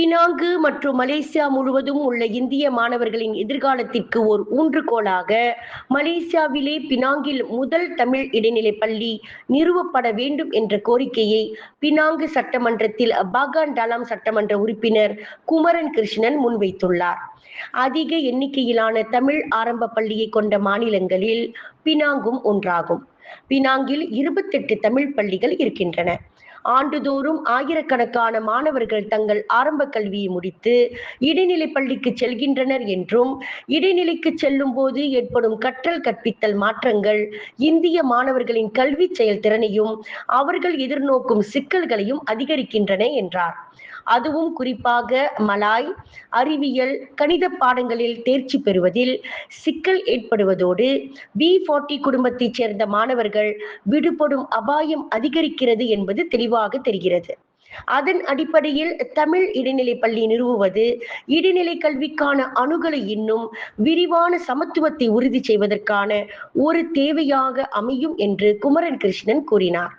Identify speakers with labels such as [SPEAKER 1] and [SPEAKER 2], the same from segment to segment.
[SPEAKER 1] Penang மற்றும் Malaysia முழுவதும் உள்ள இந்திய மாணவர்களின் எதிர்காலத்திற்கு ஓர் ஊன்றுகோலாக மலேசியாவிலே பினாங்கில் முதல் தமிழ் இடைநிலை பள்ளி நிறுவப்பட வேண்டும் என்ற கோரிக்கையை பினாங்கு சட்டமன்றத்தில் பாகான் டாலாம் சட்டமன்ற உறுப்பினர் குமரன் கிருஷ்ணன் முன்வைத்துள்ளார். அதிக எண்ணிக்கையிலான தமிழ் ஆரம்ப பள்ளியை கொண்ட மாநிலங்களில் பினாங்கும் ஒன்றாகும். பினாங்கில் இருபத்தெட்டு தமிழ் பள்ளிகள் இருக்கின்றன. ஆண்டுதோறும் ஆயிரக்கணக்கான மாணவர்கள் தங்கள் ஆரம்ப கல்வியை முடித்து இடைநிலை பள்ளிக்கு செல்கின்றனர் என்றும் இடைநிலைக்கு செல்லும் போது ஏற்படும் கற்றல் கற்பித்தல் மாற்றங்கள் இந்திய மாணவர்களின் கல்வி செயல்திறனையும் அவர்கள் எதிர்நோக்கும் சிக்கல்களையும் அதிகரிக்கின்றன என்றார். அதுவும் குறிப்பாக மலாய் அறிவியல் கணித பாடங்களில் தேர்ச்சி பெறுவதில் சிக்கல் ஏற்படுவதோடு பி ஃபார்ட்டி குடும்பத்தைச் சேர்ந்த மாணவர்கள் விடுபடும் அபாயம் அதிகரிக்கிறது என்பது தெளிவாக தெரிகிறது. அதன் அடிப்படையில் தமிழ் இடைநிலை பள்ளி நிறுவுவது இடைநிலை கல்விக்கான அணுகலை இன்னும் விரிவான சமத்துவத்தை உறுதி செய்வதற்கான ஒரு தேவையாக அமையும் என்று குமரன் கிருஷ்ணன் கூறினார்.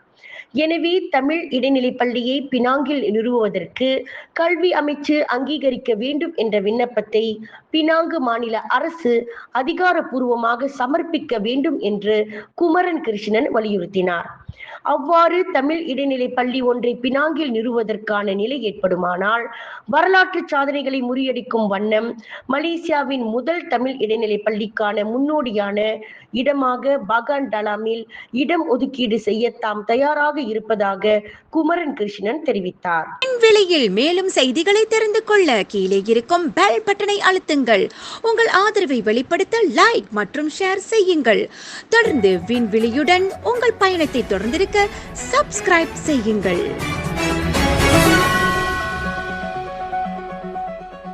[SPEAKER 1] எனவே தமிழ் இடைநிலை பள்ளியை பினாங்கில் நிறுவுவதற்கு கல்வி அமைச்சு அங்கீகரிக்க வேண்டும் என்ற விண்ணப்பத்தை பினாங்கு மாநில அரசு அதிகாரப்பூர்வமாக சமர்ப்பிக்க வேண்டும் என்று குமரன் கிருஷ்ணன் வலியுறுத்தினார். அவ்வாறு தமிழ் இடைநிலை பள்ளி ஒன்றை பினாங்கில் நிறுவதற்கான நிலை ஏற்படுமானால் வரலாற்று சாதனைகளை முறியடிக்கும் வண்ணம் மலேசியாவின் முதல் தமிழ் இடைநிலை பள்ளிக்கான முன்னோடியான இடமாக பகான் டலாமில் இடம் ஒதுக்கீடு செய்ய தாம் தயாராக இருப்பதாக குமரன் கிருஷ்ணன் தெரிவித்தார்.
[SPEAKER 2] விலையில் மேலும் செய்திகளை தெரிந்து கொள்ள கீழே இருக்கும் பெல் பட்டனை அழுத்துங்கள். உங்கள் ஆதரவை வெளிப்படுத்த லைக் மற்றும் ஷேர் செய்யுங்கள். தொடர்ந்து விண்வெளியுடன் உங்கள் பயணத்தை தொடர்ந்திருக்க சப்ஸ்கிரைப் செய்யுங்கள்.